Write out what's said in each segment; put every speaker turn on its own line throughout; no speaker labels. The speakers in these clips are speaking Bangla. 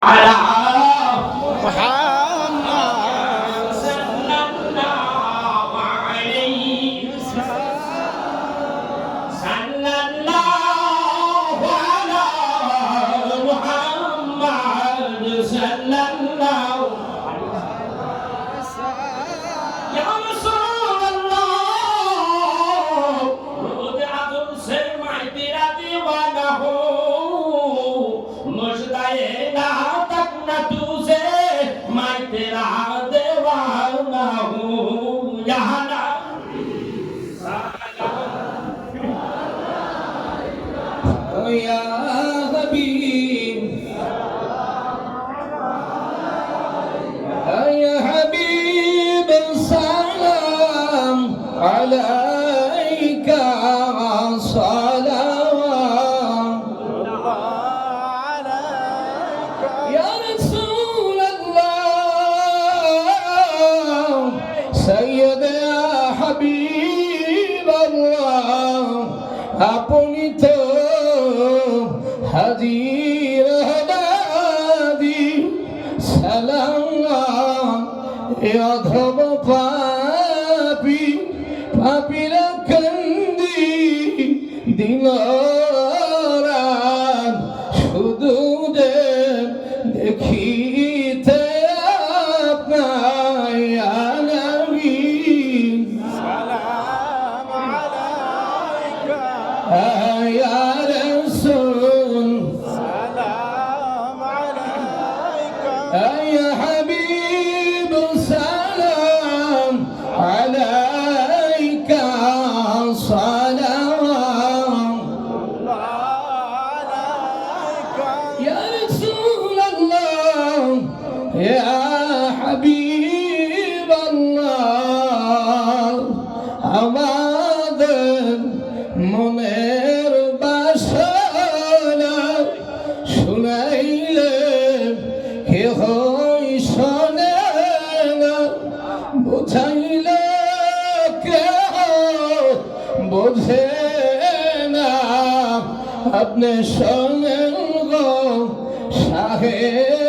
哎呀我操 يا
حبيب. يا حبيب السلام عليك صلوات. يا رسول الله سيد يا حبيب. আপনি তো হাজির হলাদি সালাম এ অধম পাপি পাপিরা কান্দি দিন يا حبيب الله আমাদের মনের বাসনা শুনাইলে কে হই শোনে না বুঝাইলে কে বোঝে না আপনি শোনেন গো শাহে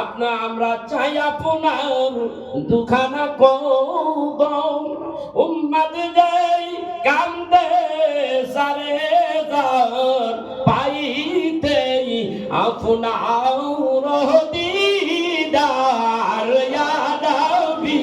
আপনা আমরা চাই আপনার দুখানা কদম। উম্মাদ যাই কান্দে সারে যার পাইতে আপনার দিদার ইয়া নবী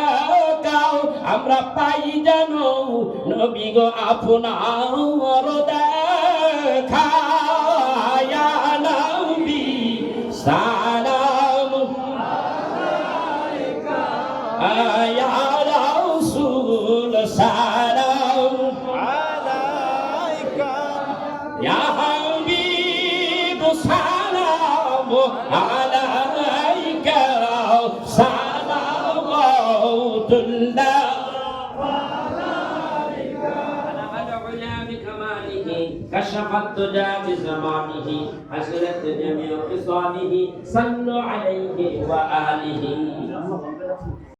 আমরা পাই জানো নবী গো আপনার দেখা ইয়া নবী, সালাম ইয়া রাসূল, সালাম ইয়া হাবিব, সালাম আলাইকা। সালামাতুল্লাহ كشف الدجى بزمانه حسنت جميع خصاله صلوا عليه وآله.